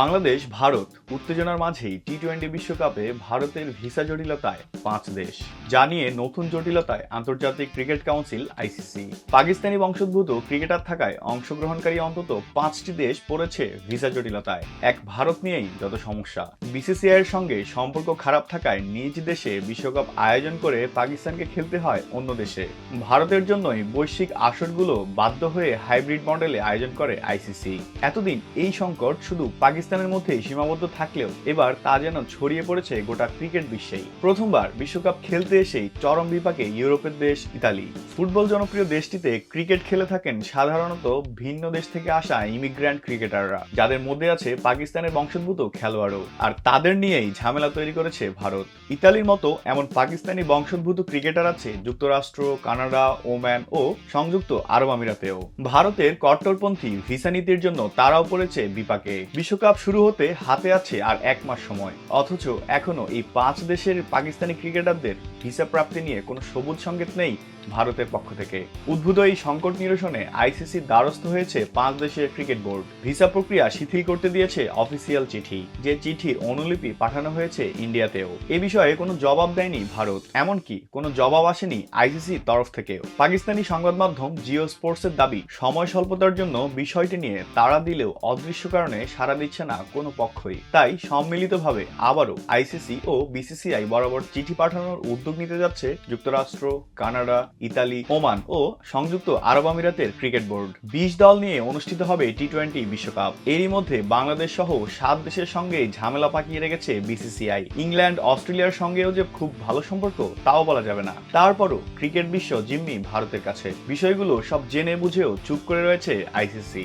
বাংলাদেশ, ভারত উত্তেজনার মাঝেই T twenty বিশ্বকাপে ভারতের ভিসা জটিলতায় পাঁচ দেশ। জানিয়ে নতুন জটিলতায় আন্তর্জাতিক ক্রিকেট কাউন্সিল আইসিসি পাকিস্তানি বংশোদ্ভূত ক্রিকেটার থাকায় অংশগ্রহণকারী অন্তত পাঁচটি দেশ পড়েছে ভিসা জটিলতায়। এক ভারত নিয়েই যত সমস্যা। বিসিসিআই এর সঙ্গে সম্পর্ক খারাপ থাকায় নিজ দেশে বিশ্বকাপ আয়োজন করে পাকিস্তানকে খেলতে হয় অন্য দেশে। ভারতের জন্যই বৈশ্বিক আসরগুলো বাধ্য হয়ে হাইব্রিড মডেলে আয়োজন করে আইসিসি এতদিন এই সংকট শুধু পাকিস্তানের মধ্যেই সীমাবদ্ধ থাকলেও এবার তা যেন ছড়িয়ে পড়েছে গোটা ক্রিকেট বিশ্বেই। প্রথমবার বিশ্বকাপ খেলতে এসেই চরম বিপাকে ইউরোপের দেশ ইতালি। ফুটবল জনপ্রিয় দেশটিতে ক্রিকেট খেলে থাকেন সাধারণত ভিন্ন দেশ থেকে আসা ইমিগ্র্যান্ট ক্রিকেটাররা, যাদের মধ্যে আছে পাকিস্তানের বংশোদ্ভূত খেলোয়াড়ও, আর তাদের নিয়েই ঝামেলা তৈরি করেছে ভারত। ইতালির মতো এমন পাকিস্তানি বংশোদ্ভূত ক্রিকেটার আছে যুক্তরাষ্ট্র, কানাডা ওম্যান ও সংযুক্ত আরব আমিরাতেও। ভারতের কট্টরপন্থী ভিসা নীতির জন্য তারাও পড়েছে বিপাকে। বিশ্বকাপ শুরু হতে হাতে আছে আর এক মাস সময়। অথচ এখনও এই পাঁচ দেশের পাকিস্তানি ক্রিকেটারদের ভিসা প্রাপ্তি নিয়ে কোনো সবুজ সংকেত নেই ভারতের পক্ষ থেকে। উদ্ভূত এই সংকট নিরসনে আইসিসি দ্বারস্থ হয়েছে পাঁচ দেশের ক্রিকেট বোর্ড। ভিসা প্রক্রিয়া শিথিল করতে দিয়েছে অফিসিয়াল চিঠি, যে চিঠির অনুলিপি পাঠানো হয়েছে ইন্ডিয়াতেও। এ বিষয়ে কোনো জবাব দেয়নি ভারত, এমনকি কোনো জবাব আসেনি আইসিসি তরফ থেকেও। পাকিস্তানি সংবাদ মাধ্যম জিও স্পোর্টসের দাবি, সময় স্বল্পতার জন্য বিষয়টি নিয়ে তারা দিলেও অদৃশ্য কারণে সারা দিচ্ছে না কোনো পক্ষই। তাই সম্মিলিতভাবে আবারও আইসিসি ও বিসিসিআই বরাবর চিঠি পাঠানোর উদ্যোগ নিতে যাচ্ছে যুক্তরাষ্ট্র, কানাডা, ইতালি, ওমান ও সংযুক্ত আরব আমিরাতের ক্রিকেট বোর্ড। বিশ দল নিয়ে অনুষ্ঠিত হবে টি টোয়েন্টি বিশ্বকাপ। এরই মধ্যে বাংলাদেশ সহ সাত দেশের সঙ্গে ঝামেলা পাকিয়ে রেখেছে বিসিসিআই ইংল্যান্ড, অস্ট্রেলিয়ার সঙ্গেও যে খুব ভালো সম্পর্ক, তাও বলা যাবে না। তারপরও ক্রিকেট বিশ্ব জিম্মি ভারতের কাছে। বিষয়গুলো সব জেনে বুঝেও চুপ করে রয়েছে আইসিসি